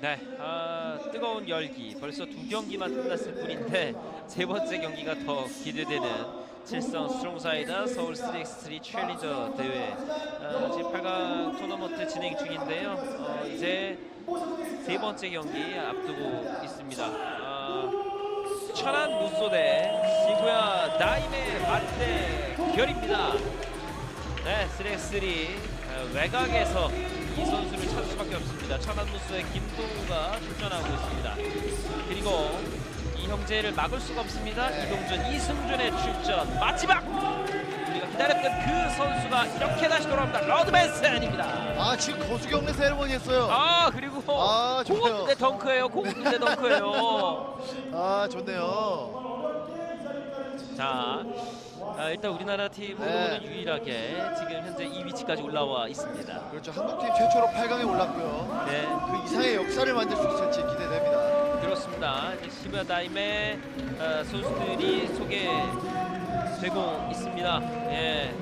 네, 아, 뜨거운 열기. 벌써 두 경기만 끝났을 뿐인데 세 번째 경기가 더 기대되는 칠성 스트롱사이다 서울 3x3 챌린저 대회 아, 지금 8강 토너먼트 진행 중인데요. 어, 이제 세 번째 경기 앞두고 있습니다. 아, 천안 무소대 시구야 나임의 맞대 결입니다. 네, 3x3 어, 외곽에서 이 선수를 찾을 수밖에 없습니다. 천안무스의 김동우가 출전하고 있습니다. 그리고 이 형제를 막을 수가 없습니다. 이동준, 이승준의 출전 마지막 우리가 기다렸던 그 선수가 이렇게 다시 돌아옵니다. 러드 벤슨입니다. 아 지금 거수 경례 세레머니 했어요. 아 그리고 아, 공 좋아요. 없는데 덩크예요. 공 없는데 덩크예요. 아 좋네요. 자, 아, 일단 우리나라 팀으로는 네. 유일하게 지금 현재 이 위치까지 올라와 있습니다. 그렇죠. 한국팀 최초로 8강에 올랐고요. 네. 그 이상의 역사를 만들 수 있을지 기대됩니다. 그렇습니다. 이제 시부야 다임의 어, 선수들이 소개되고 있습니다. 예.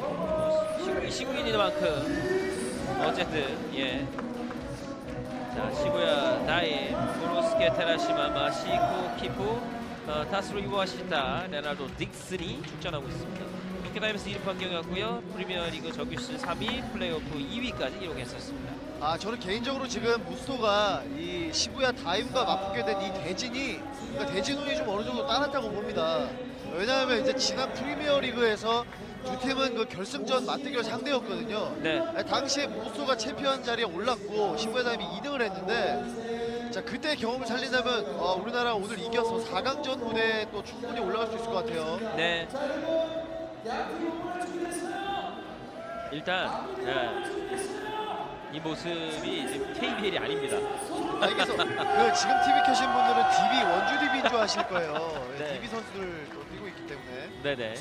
어, 시구, 시구인이만큼 어쨌든 예. 자 시부야 다임, 보로스케 테라시마, 마시코 키프, 어, 타스로 이와시타, 레나르도 딕슨이 출전하고 있습니다. 이렇게 다이면서 1위 판경이었고요. 프리미어리그 정규 시즌 3위, 플레이오프 2위까지 이용했었습니다. 아 저는 개인적으로 지금 무스토가 이 시부야 다임과 맞붙게 된 이 대진이 그러니까 대진 운이 좀 어느 정도 따랐다고 봅니다. 왜냐하면 이제 지난 프리미어 리그에서 두 팀은 그 결승전 맞대결 상대였거든요. 네. 아, 당시에 무스토가 챔피언 자리에 올랐고 시부야 다임이 2등을 했는데 자 그때 경험을 살린다면 어, 우리나라 오늘 이겨서 4강전 무대에 또 충분히 올라갈 수 있을 것 같아요. 네. 일단 예, 이 모습이 지금 KBL이 아닙니다. 아, 그 지금 TV 켜신 분들은 DB 원주 DB인 줄 아실 거예요. 네. DB 선수들 또 뛰고 때문에. 네네.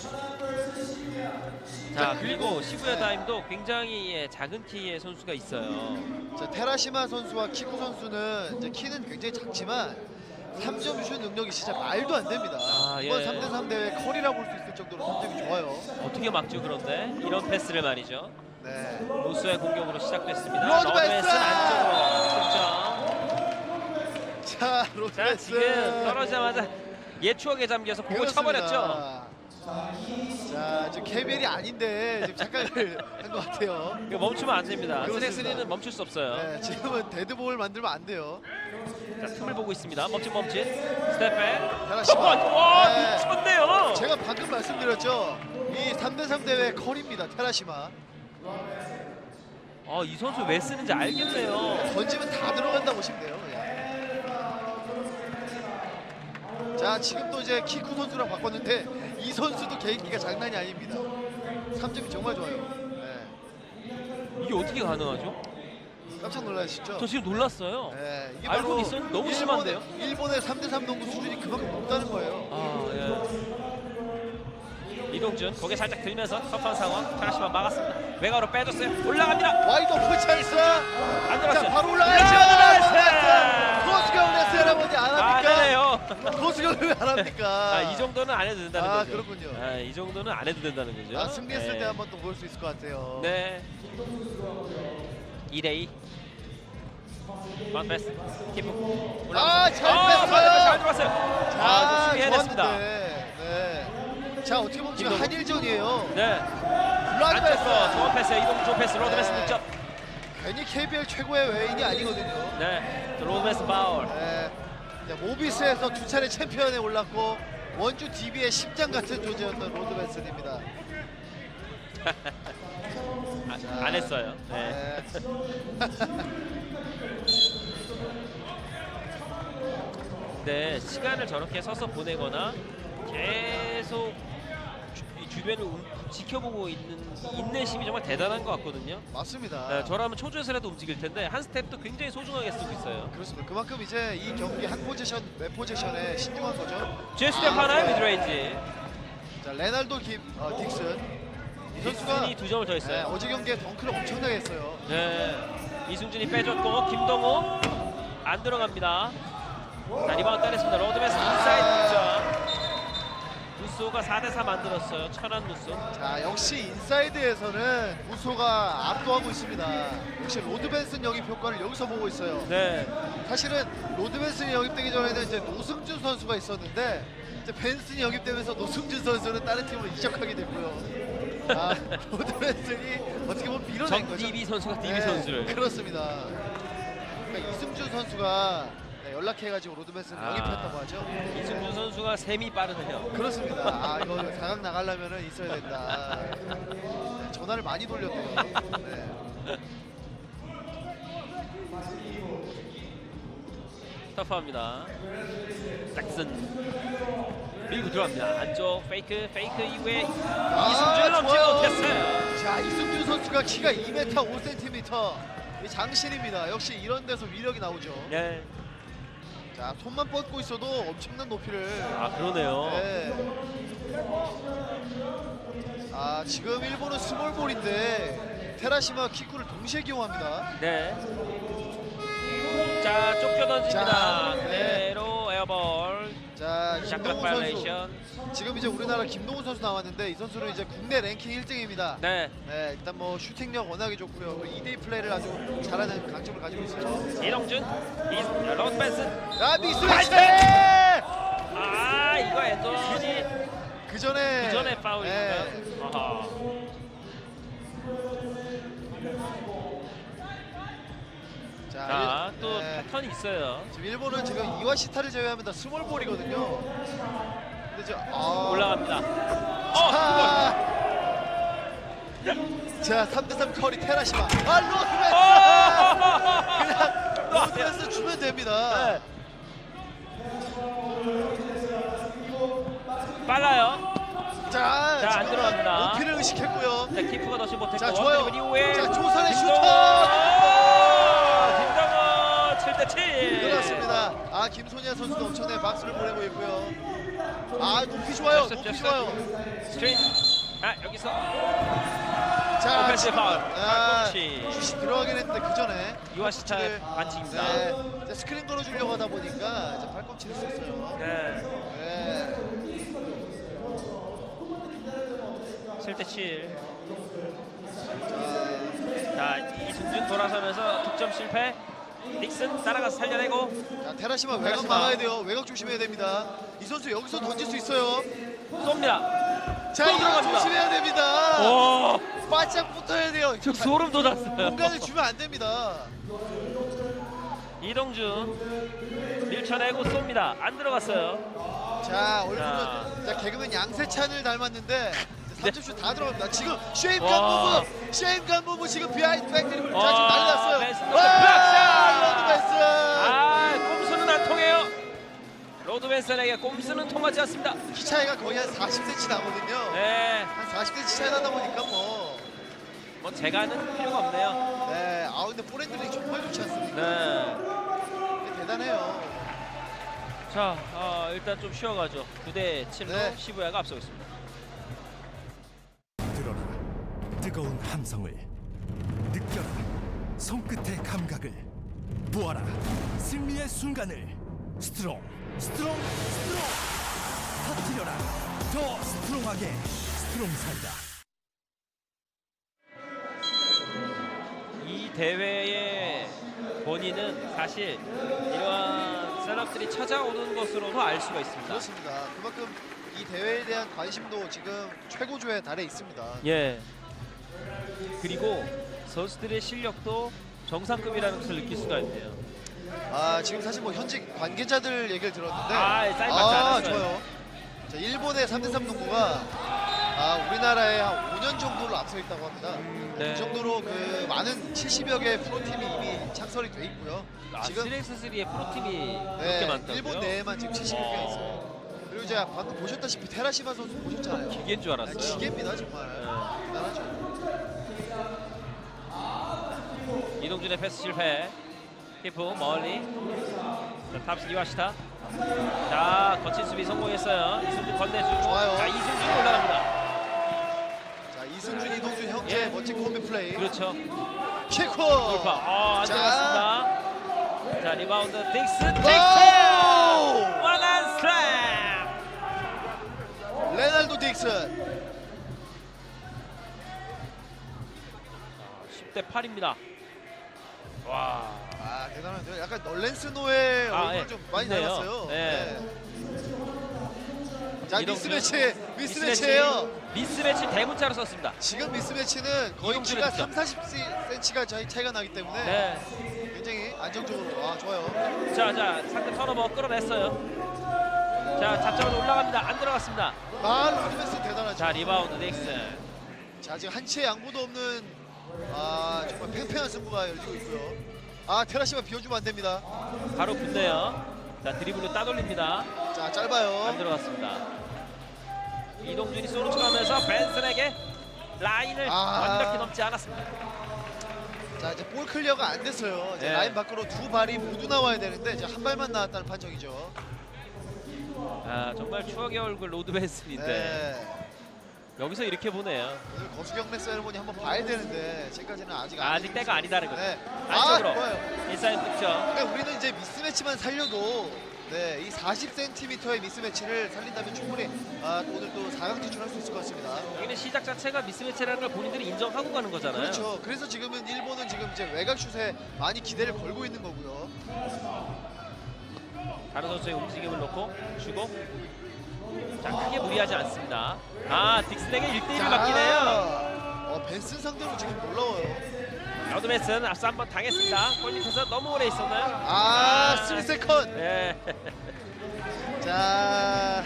자 그리고 시부야 다임도 굉장히 예, 작은 키의 선수가 있어요. 자, 테라시마 선수와 키쿠 선수는 이제 키는 굉장히 작지만 3점 슛 능력이 진짜 말도 안 됩니다. 아, 이번 예. 3대3 대회 커리라 볼수 있을 정도로 3점이 좋아요. 어떻게 막죠 그런데 이런 패스를 말이죠. 네. 로스의 공격으로 시작됐습니다. 로드 베이스! 안쪽으로. 자, 자 로드베스. 지금 떨어지자마자 옛 추억에 잠겨서 공을 쳐버렸죠. 자, 지금 KBL이 아닌데 지금 착각을 한 것 같아요. 이거 멈추면 안 됩니다. 그렇습니다. 스레스리는 멈출 수 없어요. 네, 지금은 데드볼 만들면 안 돼요. 자, 틈을 보고 있습니다. 멈칫 멈칫. 스텝백. 와, 네. 미쳤네요. 제가 방금 말씀드렸죠. 이 3대3 대회 커리입니다. 테라시마. 아, 이 선수 왜 쓰는지 알겠네요. 던지면 다 들어간다 보시면 돼요. 그냥. 자 지금 또 이제 키쿠 선수랑 바꿨는데 이 선수도 개인기가 장난이 아닙니다. 3점이 정말 좋아요. 네. 이게 어떻게 가능하죠? 깜짝 놀라시죠? 저 지금 놀랐어요. 네, 이게 알고 바로 있었는데 너무 심한데요? 일본의 3대3 농구 수준이 그만큼 높다는 거예요. 아, 예. 이동준 거기에 살짝 들면서 터프한 상황. 카라시마 막았습니다. 외곽으로 빼줬어요. 올라갑니다. 와이드 오픈 찬스. 안 들어갔어요. 자 바로 올라가야죠. 코스 가 올렸어요, 여러분이 안안 합니까? 해요. 코스가 왜안 합니까? 아, 이 정도는 안 해도 된다는 아, 거죠. 그렇군요. 아, 이 정도는 안 해도 된다는 거죠. 아, 승리했을 네. 때 한번 또 볼 수 있을 것 같아요. 네. 2대2. 원패스. 키프. 아, 잘 아, 뺐어요. 잘 들어갔어요. 자, 아, 높이 해냈습니다. 좋았는데. 네. 자, 어떻게 보면 지금. 한일전이에요. 네. 블라드 패스. 안쪽으로 좋은 패스. 이동 좋은 패스. 로드 패스 네. 득점. 괜히 KBL 최고의 외인이 아니거든요. 네. 로드 패스 파울. 네. 자, 모비스에서 두 차례 챔피언에 올랐고 원주 DB의 심장 같은 존재였던 로드 벤슨입니다. 아, 안 했어요. 네. 네. 네. 시간을 저렇게 서서 보내거나 계속 주, 이 주변을 움- 지켜보고 있는 인내심이 정말 대단한 것 같거든요. 맞습니다. 네, 저라면 초조해서라도 움직일 텐데 한 스텝도 굉장히 소중하게 쓰고 있어요. 그렇습니다. 그만큼 이제 이 경기 한 포지션, 매 포지션에 신중한 거죠. 제 스텝 네. 미드레인지. 자, 레날도 김, 어, 딕슨. 이 선수가 이승준이 두 점을 네, 더했어요. 어제 경기에 덩크를 엄청나게 했어요. 네. 이승준이 빼줬고 김동호 안 들어갑니다. 자 리바운드 따냈습니다. 로드베스 인사이드 득점. 무소가 4대4 만들었어요. 천안 무소. 자 역시 인사이드에서는 무소가 압도하고 있습니다. 역시 로드 벤슨 영입 효과를 여기서 보고 있어요. 네. 사실은 로드 벤슨이 영입되기 전에는 이제 노승준 선수가 있었는데 이제 벤슨이 영입되면서 노승준 선수는 다른 팀으로 이적하게 됐고요. 아, 로드 벤슨이 어떻게 보면 밀어낸 거죠. 정DB 선수가 DB 네, 선수를. 그렇습니다. 그러니까 이승준 선수가 네, 연락해가지고 로드 벤슨 아. 영입했다고 하죠. 이승준 선수가 셈이 빠르네요. 그렇습니다. 아 이거 4강 나가려면 있어야 된다. 네, 전화를 많이 돌렸대요. 네. 터프합니다. 잭슨 밀고 들어갑니다. 안쪽 페이크 페이크 이후에 이승준 넘지 좋아요. 못했어요. 자 이승준 선수가 키가 2m 5cm 이 장신입니다. 역시 이런 데서 위력이 나오죠. 네. 자 손만 뻗고 있어도 엄청난 높이를. 아 그러네요. 네. 아 지금 일본은 스몰볼인데 테라시마 키쿠를 동시에 기용합니다. 네. 자 쫓겨 던집니다. 자, 네. 그대로 에어볼. 자 샷각 김동훈 선수. 지금 이제 우리나라 김동훈 선수 나왔는데 이 선수는 이제 국내 랭킹 1등입니다. 네. 네, 일단 뭐 슈팅력 워낙에 좋고요. 2대2 플레이를 아주 잘하는 강점을 가지고 있어요. 이동준, 벤슨. 야, 미스매치! 아 이거 엔더니 그 전에 그 전에 파울인가요? 네, 아하. 자, 자, 일- 또 네, 패턴이 있어요. 지금 일본은 지금 이와시타를 제외하면 다 스몰볼이거든요. 근데 지금 아, 올라갑니다. 어, 아, 자, 3대3 커리 테라시마. 아, 로드맨스! 그냥 로드맨스 주면 됩니다. 빨라요. 자, 자, 안 지금 들어갑니다. 오피를 의식했고요. 자, 키프가 넣지 못했고 자, 좋아요. 원드리블 이후에 자, 조선의! 슈터! 김 동원 7대 7. 그렇습니다. 아 김소니아 선수도 엄청나게 박수를 보내고 있고요. 아 높이 좋아요. 잽셉, 높이 잽셉. 좋아요. 스트레이트. 아, 여기서 자 오펜스 지금 파울. 아, 팔꿈치. 슛이 들어가긴 했는데 그 전에 유아시타의 반칙입니다. 네, 이제 스크린 걸어주려고 하다 보니까 이제 팔꿈치를 썼어요. 네. 네. 7대 7. 자, 이승준 돌아서면서 득점 실패. 닉슨 따라가서 살려내고 자 테라시마 외곽 테라시마. 막아야 돼요. 외곽 조심해야 됩니다. 이 선수 여기서 던질 수 있어요. 쏩니다. 자 또 이거 들어갑니다. 조심해야 됩니다. 오, 바짝 붙어야 돼요. 저 소름 돋았어요. 공간을 주면 안 됩니다. 이동준 밀쳐내고 쏩니다. 안 들어갔어요. 자 자. 얼굴은 자 개그맨 양세찬을 닮았는데 3점슛 다 들어갑니다. 지금 쉐임 와. 간 무브, 쉐임 간 무브 지금 비하인드 백드립 자 지금 와, 난리 났어요. 베스트 와, 베스. 아, 꼼수는 안 통해요. 로드 벤슨에게 꼼수는 통하지 않습니다. 키 차이가 거의 한 40cm 나거든요. 네, 한 40cm 차이 나다 보니까 뭐, 뭐 제가는 필요가 없네요. 네, 아 근데 포렌들이 정말 좋지 않습니까? 네. 네, 대단해요. 자, 어, 일단 좀 쉬어가죠. 9대 7로 네. 시부야가 앞서고 있습니다. 들어라 뜨거운 함성을 느껴라 손끝의 감각을 보아라 승리의 순간을 스트롱 스트롱 스트롱 터뜨려라 더 스트롱하게 스트롱 사이다 이 대회의 본인은 사실 이러한 셋업들이 찾아오는 것으로도 알 수가 있습니다. 그렇습니다. 그만큼 이 대회에 대한 관심도 지금 최고조에 달해 있습니다. 예. 그리고 선수들의 실력도 정상급이라는 것을 느낄 수가 있네요. 아 지금 사실 뭐 현직 관계자들 얘기를 들었는데 아, 사인 받지 않았어요. 좋아요. 자 일본의 3대3 농구가 아 우리나라에 한 5년 정도로 앞서 있다고 합니다. 네. 그 정도로 그 많은 70여 개의 프로팀이 이미 창설이 돼 있고요. 아, 지금 3x3의 프로팀이 그렇게 네, 많다고요? 일본 내에만 지금 70여 개가 있어요. 그리고 이제 방금 보셨다시피 테라시마 선수 보셨잖아요. 기계인 줄 아, 알았어요. 기계입니다 정말. 네. 대단하죠. 이동준의 패스 실패. 키프 멀리. 자, 탑스 이와시타. 자, 거친 수비 성공했어요. 이승준 건네주고. 좋아요. 자, 이승준 올라갑니다. 자 이승준, 이동준 형제 예. 멋진 콤비 플레이. 그렇죠. 킥! 돌파. 어, 안 자. 들어갔습니다. 자, 리바운드. 오! 딕슨! 원한 스트랩! 레날도 딕슨 10대 8입니다. 와. 아 대단한데요 약간 널렌스노의 아, 얼굴 예. 좀 많이 있네요. 닮았어요 네. 자 이동준. 미스매치 미스매치예요 미스매치 대문자로 썼습니다. 지금 미스매치는 거의 이동준의 키가 득점. 3, 40cm가 차이, 차이가 나기 때문에 네. 굉장히 안정적으로 아 좋아요 자, 자, 상대 턴오버 끌어냈어요. 자, 잡자마자 올라갑니다. 안 들어갔습니다. 아 로드베스 대단하죠 자, 리바운드 닉슨. 자 지금 한치의 양보도 없는 아 정말 팽팽한 승부가 열리고 있고요 아 테라시마 비워주면 안 됩니다 바로 붙네요. 자, 드리블로 따돌립니다. 자 안 짧아요 들어갔습니다. 이동준이 쏘로 쳐가면서 벤슨에게 라인을 아. 완벽히 넘지 않았습니다. 자 이제 볼 클리어가 안 됐어요 이제 네. 라인 밖으로 두 발이 모두 나와야 되는데 이제 한 발만 나왔다는 판정이죠 아, 정말 추억의 얼굴 로드 벤슨인데 네. 여기서 이렇게 보네요. 오늘 거수경매 세레모니 한번 봐야 되는데 지금까지는 아직 안 아직 때가 아니다는 거죠. 네. 안쪽으로 아 좋아요 인사이드 득점. 그러니까 우리는 이제 미스매치만 살려도 네, 이 40cm의 미스매치를 살린다면 충분히 아, 또 오늘 또 4강 진출할 수 있을 것 같습니다. 여기는 시작 자체가 미스매치라는 걸 본인들이 인정하고 가는 거잖아요. 그렇죠. 그래서 지금은 일본은 지금 이제 외곽 슛에 많이 기대를 걸고 있는 거고요. 다른 선수의 움직임을 놓고 주고 자 크게 무리하지 않습니다. 아 딕슨에게 1대1을 맡기네요. 어, 벤슨 상대로 지금 놀라워요. 러드메슨 앞서 한번 당했습니다. 골 밑에서 너무 오래 있었나요? 아, 3세컨. 네. 자,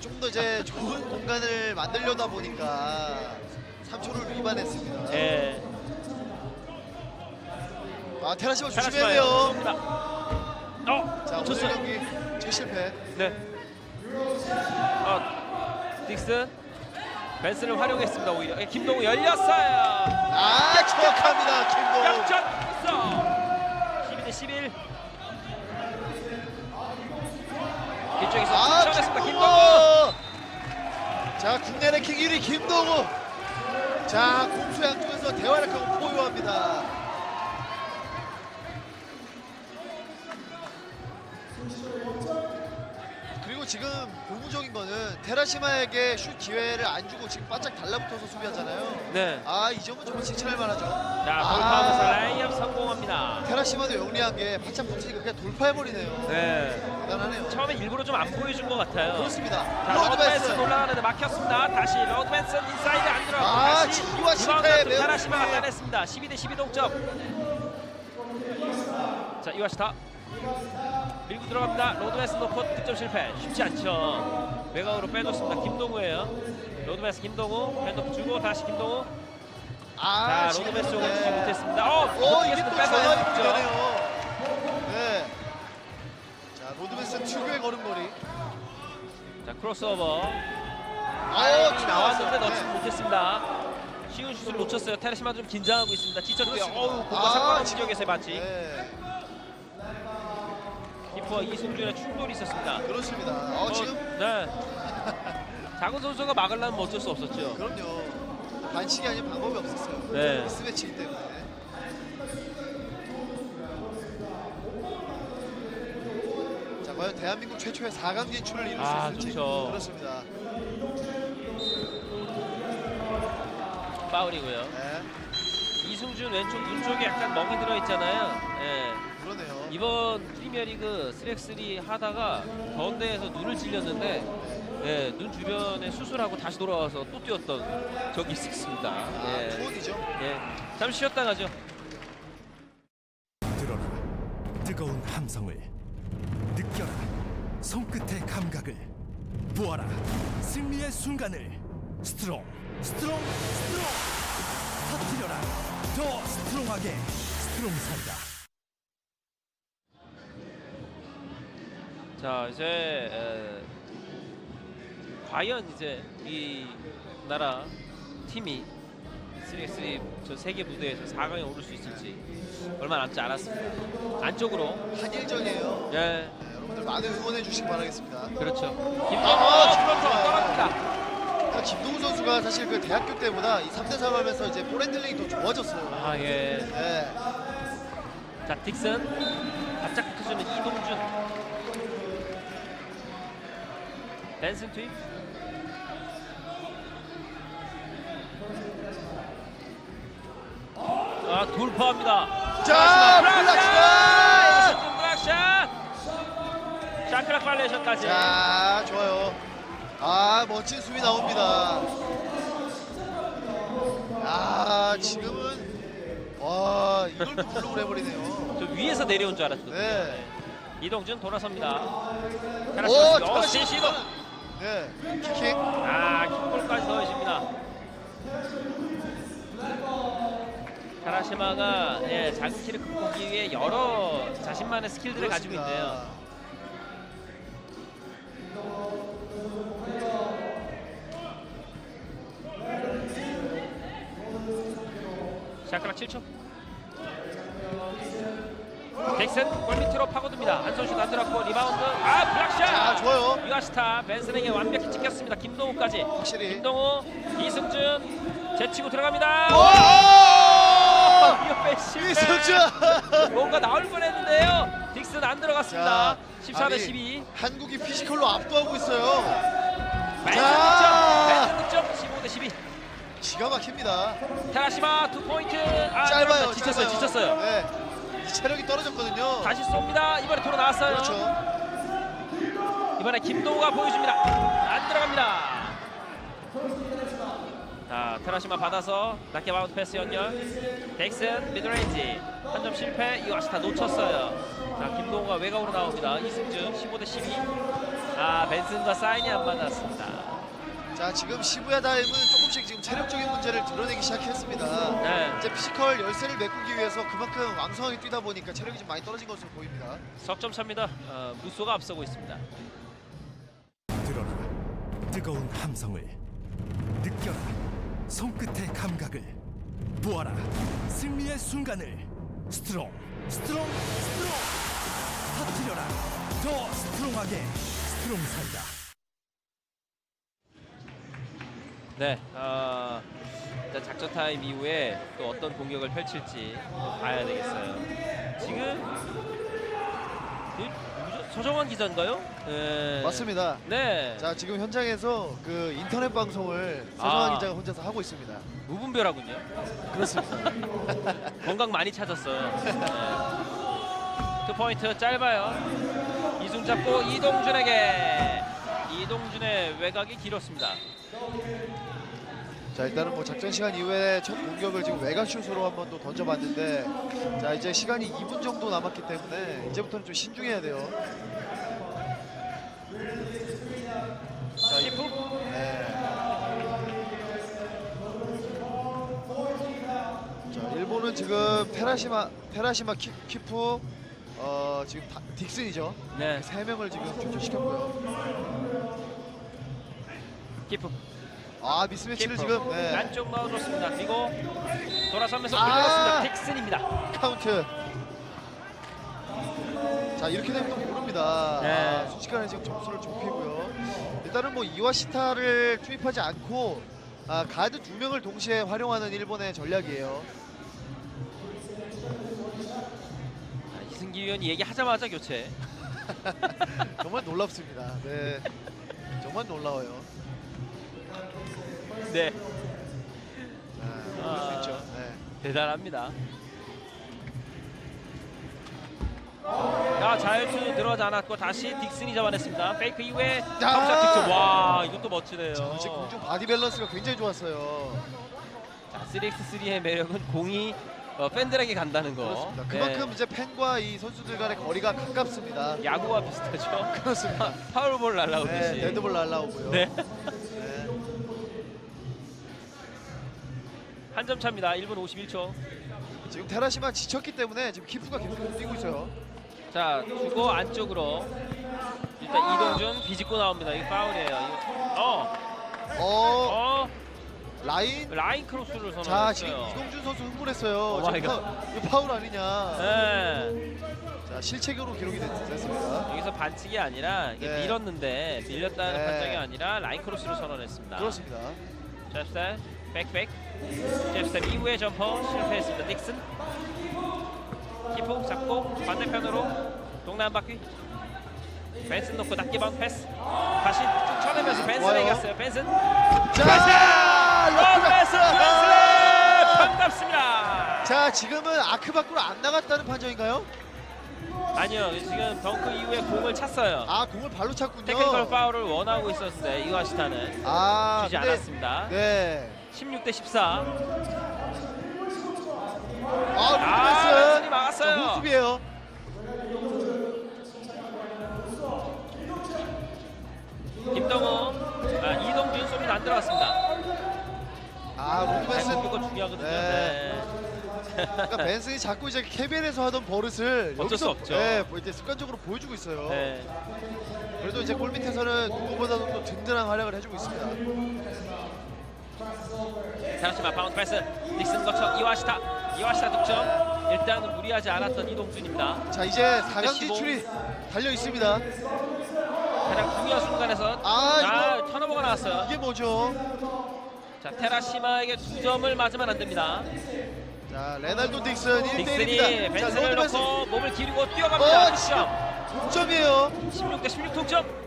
좀 더 이제 좋은 공간을 만들려다 보니까 3초를 위반했습니다. 네. 아, 테라시마 조심해야? 돼요. 어, 자, 오늘 좋습니다. 경기 최실패. 네. 어, 딕슨 벤슨을 활용했습니다. 오히려 예, 김동우 열렸어요. 아, 정확합니다. 김동욱. 역전 있어. 12대 11. 뒤쪽에서 아, 쫓아냈습니다. 김동우. 김동우. 자, 국내 랭킹 1위 김동우. 자, 공수 양쪽에서 대활약하고 포효합니다. 고무적인 거는 테라시마에게 슛 기회를 안 주고 지금 바짝 달라붙어서 수비하잖아요. 네. 아, 이 점은 정말 칭찬할 만하죠. 자, 아. 돌파하면서 라이업 성공합니다. 테라시마도 영리한 게 바짝 붙으니까 그냥 돌파해버리네요. 네. 대단하네요. 처음에 일부러 좀 안 보여준 것 같아요. 그렇습니다. 자, 로드 러드벤슨. 올라가는데 막혔습니다. 다시 러드벤슨 인사이드 안 들어가고 아, 다시 지휘와 실패, 매우 타라시마가 실패. 따냈습니다. 12 대 12 동점. 자, 이와시타 밀고 들어갑니다. 로드벤슨 놓고 득점 실패. 쉽지 않죠. 외곽으로 빼줬습니다. 김동우예요. 로드벤슨 김동우 핸드프 주고 다시 김동우. 아, 자, 쪽을 네. 주지 못했습니다. 어, 어, 이게 또 전환이. 되네요. 네. 자, 로드맨슨 특유의 걸음걸이. 자, 크로스오버. 아, 타이밍이 나왔는데 네. 넣지 못했습니다. 쉬운 슛을 놓쳤어요. 테레시마 좀 긴장하고 있습니다. 지쳤고요. 어우, 공과 아, 상관없는 지역에서의 반칙. 네, 키퍼와 이승준의 충돌이 있었습니다. 그렇습니다. 어, 어, 지금 네. 장훈 선수가 막으려면 뭐 어쩔 수 없었죠. 그럼요. 반칙이 아닌 방법이 없었어요. 네. 미스매치기 때문에. 자, 과연 대한민국 최초의 4강 진출을 이룰 수 아, 있을지. 좋죠. 그렇습니다. 파울이고요. 네, 이승준 왼쪽 눈 쪽에 약간 멍이 들어 있잖아요. 예. 이번 프리미어리그 3x3 하다가 더운 데에서 눈을 찔렸는데 예, 눈 주변에 수술하고 다시 돌아와서 또 뛰었던 적이 있었습니다. 아, 예. 투혼이죠. 예. 잠시 쉬었다 가죠. 들어라 뜨거운 함성을 느껴라 손끝의 감각을 보아라 승리의 순간을 스트롱 스트롱 스트롱 터뜨려라 더 스트롱하게 스트롱사이다 자 이제 에, 과연 이제 이 나라 팀이 3x3 저 세계 무대에서 4강에 오를 수 있을지 얼마 남지 않았습니다. 안쪽으로 한일전이에요. 예 네, 여러분들 많은 응원해 주시기 바라겠습니다. 그렇죠. 김동호 아, 좋아요. 떨어집니다. 아, 김동우 선수가 사실 그 대학교 때보다 이 3대3 하면서 이제 볼 핸들링이 더 좋아졌어요. 아 예. 네. 자 딕슨 바짝 붙어주는 이동준 벤슨 투입 아 돌파합니다. 자 블락샷! 블락샷! 샤크락 발레이션까지. 자 좋아요. 아 멋진 수비 나옵니다. 아 지금은 와 이걸 블록을 해버리네요. 저 위에서 내려온 줄 알았거든요. 네. 이동준 돌아섭니다. 오, 역시 어, 시동. 네, 키킹. 아, 킥볼까지 더해집니다. 카라시마가 예, 작은 키를 극복하기 위해 여러 자신만의 스킬들을 가지고 그렇습니다. 있는데요. 샤크락 7초. 덱슨 골 밑으로 파고듭니다. 안선슛 안 들었고 리바운드. 아 블락샷. 자, 좋아요. 유아스타 벤슨에게 완벽히 찍혔습니다. 김동우까지. 확실히. 김동우, 이승준 제치고 들어갑니다. 오! 이승준! 뭔가 나올 뻔했는데요. 딕슨 안 들어갔습니다. 14대 아니, 12. 한국이 피지컬로 압도하고 있어요. 자. 득점. 벤슨 득점. 15 대 12. 기가 막힙니다. 테라시마 투 포인트. 아, 짧아요. 지쳤어요. 짧아요. 지쳤어요. 네. 이 체력이 떨어졌거든요. 다시 쏩니다. 이번에 돌아 나왔어요. 그렇죠. 이번에 김도우가 보여줍니다. 안 들어갑니다. 자, 테라시마 받아서 낮게 바운드 패스 연결. 덱슨 미드레인지 한 점 실패. 이와시타 놓쳤어요. 자, 김도우가 외곽으로 나옵니다. 이승준 15 대 12. 아, 벤슨과 사인이 안 맞았습니다. 자, 지금 시부야 다임은 조금씩 지금 체력적인 문제를 드러내기 시작했습니다. 네, 이제 피지컬 열세를 메꾸기 위해서 그만큼 왕성하게 뛰다 보니까 체력이 좀 많이 떨어진 것으로 보입니다. 석점 차입니다. 어, 무소가 앞서고 있습니다. 들어라 뜨거운 함성을 느껴라 손끝의 감각을 보아라 승리의 순간을 스트롱 스트롱 스트롱 터뜨려라 더 스트롱하게 스트롱 사이다 네, 어, 일단 작전 타임 이후에 또 어떤 공격을 펼칠지 봐야 되겠어요. 지금 그 누구죠? 서정환 기자인가요? 네. 맞습니다. 네, 자, 지금 현장에서 그 인터넷 방송을 서정환 아. 기자가 혼자서 하고 있습니다. 무분별하군요. 그렇습니다. 건강 많이 찾았어요. 네. 투 포인트 짧아요. 이승 잡고 이동준에게 이동준의 외곽이 길었습니다. 자, 일단은 뭐 작전 시간 이후에 첫 공격을 지금 외곽슛으로 한 번 또 던져봤는데 자, 이제 시간이 2분 정도 남았기 때문에 이제부터는 좀 신중해야 돼요. 자, 이- 네. 자, 일본은 지금 테라시마 테라시마 키, 키프 어, 지금 다, 딕슨이죠. 네, 세 명을 지금 교체시켰고요. 키프 아 미스매치를 지금 네. 안쪽 넣어줬습니다. 그리고 돌아서면서 아. 올려놨습니다. 딕슨입니다. 카운트. 자 이렇게 되면 또 모릅니다. 네. 아, 순식간에 지금 점수를 좁히고요. 일단은 뭐 이와 시타를 투입하지 않고 아, 가드 두 명을 동시에 활용하는 일본의 전략이에요. 아, 이승기 위원이 얘기하자마자 교체. 정말 놀랍습니다. 네, 정말 놀라워요. 네, 아, 아. 있죠. 네. 대단합니다. 야 자유투 들어가지 않았고 다시 딕슨이 잡아냈습니다. 페이크 이후에 탑샷 딕슨. 와 이것도 멋지네요. 자, 이제 공중 바디 밸런스가 굉장히 좋았어요. 자, 3x3의 매력은 공이 어, 팬들에게 간다는 거. 그렇습니다. 네. 그만큼 이제 팬과 이 선수들 간의 거리가 가깝습니다. 야구와 비슷하죠. 그렇습니다. 파울볼 날라오듯이. 네, 데드볼 날라오고요. 네. 한 점 차입니다. 1분 51초. 지금 테라시마 지쳤기 때문에 지금 키프가 계속 뛰고 있어요. 자 주고 안쪽으로 일단 이동준 비집고 나옵니다. 이거 파울이에요. 이거. 어, 어, 어, 라인. 라인 크로스를 자, 지금 선언했어요. 이동준 선수 흥분했어요. 오 마이 지금. 파, 이거 파울 아니냐. 네. 자, 실책으로 기록이 됐, 됐습니다. 여기서 반칙이 아니라 이게 네. 밀었는데 밀렸다는 네. 판정이 아니라 라인 크로스를 선언했습니다. 그렇습니다. 잽스텝 백백 잽스텝 이후에 점퍼 실패했습니다. 닉슨 키포 잡고 반대편으로 동남 바퀴 벤슨 놓고 바운 패스 다시 쭉 쳐내면서 벤슨에. 이겼어요. 벤슨 자, 어, 벤슨 벤슨 아! 반갑습니다. 자 지금은 아크 밖으로 안 나갔다는 판정인가요? 아니요 지금 덩크 이후에 공을 찼어요. 아 공을 발로 찼군요. 테크니컬 파울을 원하고 있었는데 이와시타는 아 주지 근데- 않았습니다. 네. 16대 14. 아 아, 막았어요. 자, 호흡이에요. 김동호, 아, 이동준 쏘면 안 들어갔습니다. 아 루트베스. 이거 중요하거든요. 네. 네. 그러니까 벤슨이 자꾸 이제 케빈에서 하던 버릇을 어쩔 수 없죠. 네, 뭐 이제 습관적으로 보여주고 있어요. 네. 그래도 이제 골 밑에서는 누구보다도 또 든든한 활약을 해주고 있습니다. 다시마 바운드 패스 닉슨 거쳐 이와시타 이와시타 득점 일단은 무리하지 않았던 이동준입니다 자 이제 4강 15. 진출이 달려 있습니다. 가장 중요한 순간에서 아, 턴오버가 나왔어요 이게 뭐죠? 자 테라시마에게 두 점을 맞으면 안 됩니다 자 레날도 딕슨 1대1입니다. 닉슨이 벤슨을 넣고 몸을 기르고 뛰어갑니다 어, 득점 동점이에요. 16대 16 득점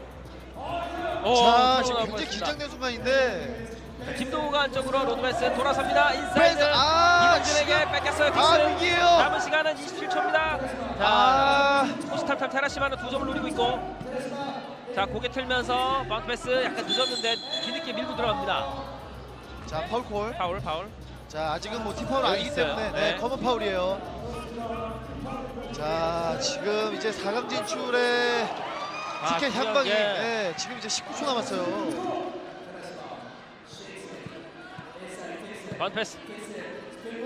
오, 자 지금 굉장히. 긴장된 순간인데 김도우가 안쪽으로 로드베스 돌아섭니다 인사이드 벤슨, 아, 이동준에게 지금- 뺏겼어요 아 딕슨 위기에요. 남은 시간은 27초입니다 자아 호시탈탈 테라시마는 두 점을 노리고 있고 자 고개 틀면서 바운드 패스 약간 늦었는데 뒤늦게 밀고 들어갑니다 자 파울콜. 파울 파울 자 아직은 뭐 여기 아니기 있어요. 때문에 네, 네. 커먼 파울이에요. 자 지금 이제 4강 진출의 아, 티켓 중요한 향방이 게 네, 지금 이제 19초 남았어요. 바운드 패스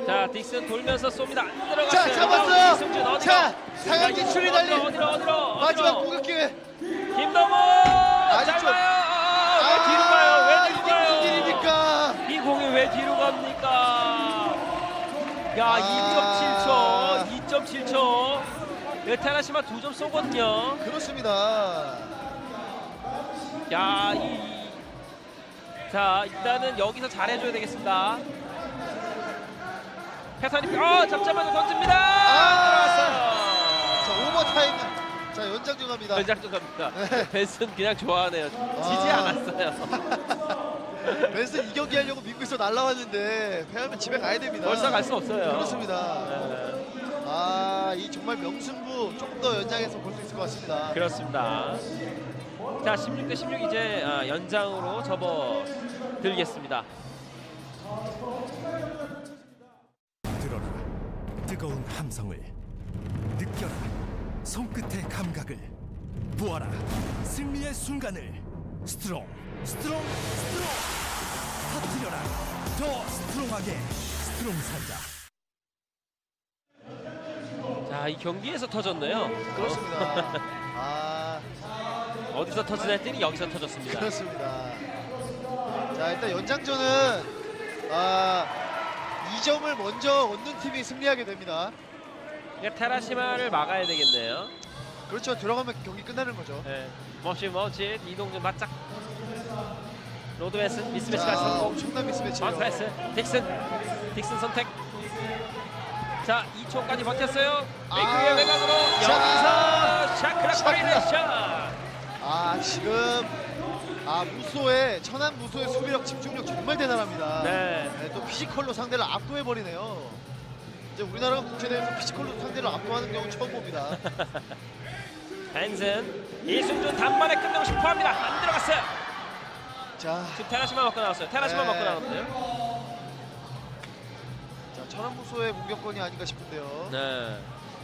자 딕슨 돌면서 쏩니다 안자 들어갔어요 잡았어요. 이승준 어디로 자 4강 진출이 어디로 어디로 어디로 마지막 공격 기회. 김동호 아직 좀- 짧아요 아, 왜 뒤로 가요 왜 뒤로 이게 가요 무슨 일입니까? 이 공이 왜 뒤로 갑니까? 야, 아. 2.7초, 2.7초. 테라시마 두 점 쏘거든요. 그렇습니다. 야, 이 자, 일단은 여기서 잘해줘야 되겠습니다. 패턴이 어 잡자마자 던집니다. 아. 자 들어갔어요. 오버타임. 자 연장 중합니다. 연장전 갑니다. 네. 벤슨 그냥 좋아하네요. 지지 아. 않았어요. 벤슨 이 경기 하려고 미국에서 날라왔는데 패하면 집에 가야 됩니다. 벌써 갈 수 없어요. 그렇습니다. 네, 아, 이 정말 명승부 조금 더 연장해서 볼 수 있을 것 같습니다. 그렇습니다. 자, 16대 16 이제 아, 연장으로 접어 들겠습니다. 뜨거운 함성을 느껴라 손끝의 감각을 보아라 승리의 순간을 스트롱 스트롱 스트롱 터뜨려라 더 스트롱하게 스트롱 산다 자, 이 경기에서 터졌네요. 그렇습니다. 아, 어디서 터지나 했더니 여기서 터졌습니다. 그렇습니다. 자, 일단 연장전은 아, 2점을 먼저 얻는 팀이 승리하게 됩니다. 그러니까 테라시마를 막아야 되겠네요. 그렇죠. 들어가면 경기 끝나는 거죠. 네. 머시 머치 이동준 맞짝. 로드웨스 미스매치가 자, 성공. 엄청난 미스매치예요. 바운드 패스. 딕슨. 딕슨 선택. 자, 2초까지 버텼어요. 메이크의 아. 외곽으로 자. 여기서 샤크라 샤크라. 코리네이션. 아, 지금 아, 무소의 천안 무소의 수비력 집중력 정말 대단합니다. 네. 네, 또 피지컬로 상대를 압도해 버리네요. 이제 우리나라가 국제 대회에서 피지컬로 상대를 압도하는 경우 처음 봅니다. 벤슨 이승준 단번에 끝내고 싶어합니다. 안 들어갔어요. 자, 지금 테라시마 먹고 나왔어요. 테라시마 네. 먹고 나왔네요. 자 천안 무소의 공격권이 아닌가 싶은데요. 네.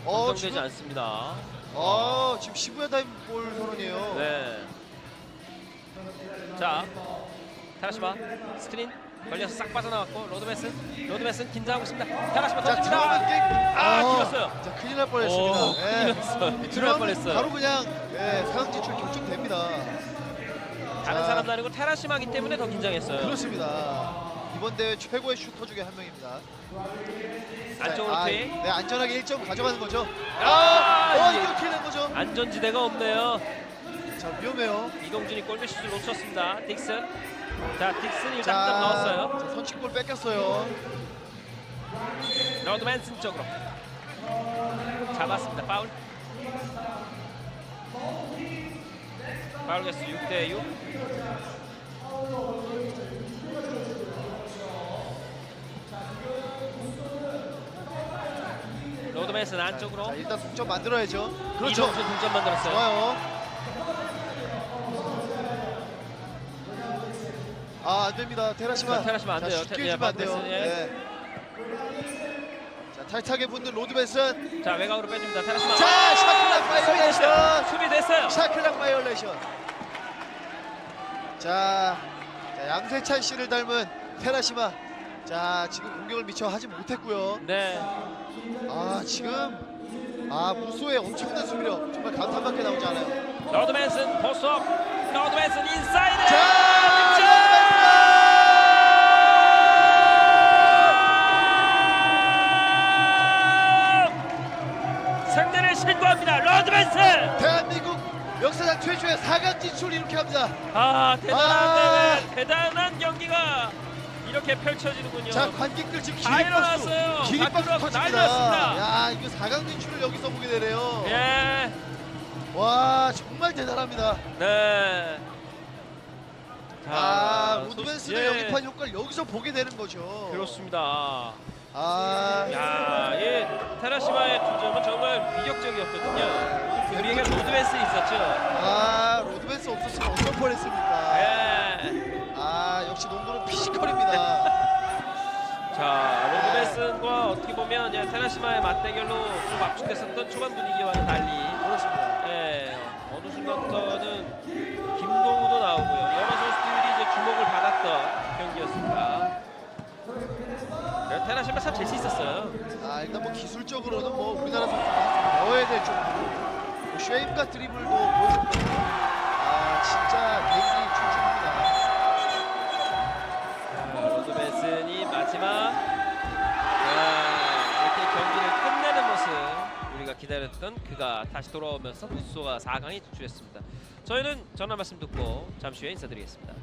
어, 지금, 않습니다. 어, 지금 시부야 다임 볼 선언이에요. 네. 자, 테라시마 스크린 걸려서 싹 빠져나왔고 로드메슨, 로드메슨 긴장하고 있습니다. 테라시마 자, 던집니다. 게 아, 어, 길었어요. 자, 큰일 날 뻔했습니다. 오, 큰일 났어요. 큰일 날 들어가면 뻔했어요. 바로 그냥 예, 상황 진출 결정됩니다. 다른 자. 사람도 아니고 테라시마기 때문에 더 긴장했어요. 그렇습니다. 이번 대회 최고의 슈터 중에 한 명입니다. 안쪽으로 아, 투입. 네, 안전하게 1점 가져가는 거죠. 아, 어, 이게 이거 어떻게 된 거죠? 안전지대가 없네요. 자, 위험해요. 이동준이 골밑슛을 놓쳤습니다. 딕슨. 자, 딕슨 일단 자, 딱 넣었어요. 자, 선취골 뺏겼어요. 로드맨슨 쪽으로 잡았습니다. 파울. 파울 개수 6대 6. 로드맨슨 안쪽으로. 자, 일단 동점 만들어야죠. 그렇죠. 이동준 동점 만들었어요. 좋아요. 아, 안 됩니다. 테라시마. 자, 테라시마 안 자, 돼요. 쉽게 테- 주면 안 돼요. 예. 네. 자, 타이트하게 붙는 로드벤슨. 자 외곽으로 빼줍니다. 테라시마. 자, 샤클락 바이올레이션. 수비 됐어요. 샤클락 바이올레이션. 자, 자, 양세찬 씨를 닮은 테라시마. 자, 지금 공격을 미처 하지 못했고요. 네. 아, 지금 아, 무소의 엄청난 수비력. 정말 감탄밖에 나오지 않아요. 로드맨슨 포스업. 로드맨슨 인사이드. 자, 최초의 4강 진출 이렇게 합니다. 아 대단한 아. 대회, 대단한 경기가 이렇게 펼쳐지는군요. 자 관객들 지금 다 일어났어요. 기립박수 기립박수 터집니다. 야 이거 4강 진출을 여기서 보게 되네요. 예. 와 정말 대단합니다. 네. 아 소- 로드맨슨의 예, 영입한 효과를 여기서 보게 되는 거죠. 그렇습니다. 아 야, 이 테라시마의 투점은 정말 위력적이었거든요. 우리에게 로드맨슨이 있었죠. 아 로드맨슨 없었으면 어떨 뻔했습니까? 예. 아 역시 농구는 피지컬입니다. 자, 로드맨슨과 어떻게 보면 예, 테라시마의 맞대결로 좀 압축됐었던 초반 분위기와는 달리 그렇습니다. 예, 어느 순간부터는 김동우도 나오고요. 여러 선수들이 이제 주목을 받았던 경기였습니다. 그래서 테라시마 참 재치 있었어요. 아 일단 뭐 기술적으로는 뭐 우리나라 한수 배워야 될 정도로 뭐 쉐임과 드리블도 보여줬고 기다렸던 그가 다시 돌아오면서 부소가 4강에 진출했습니다. 저희는 전화 말씀 듣고 잠시 후에 인사드리겠습니다.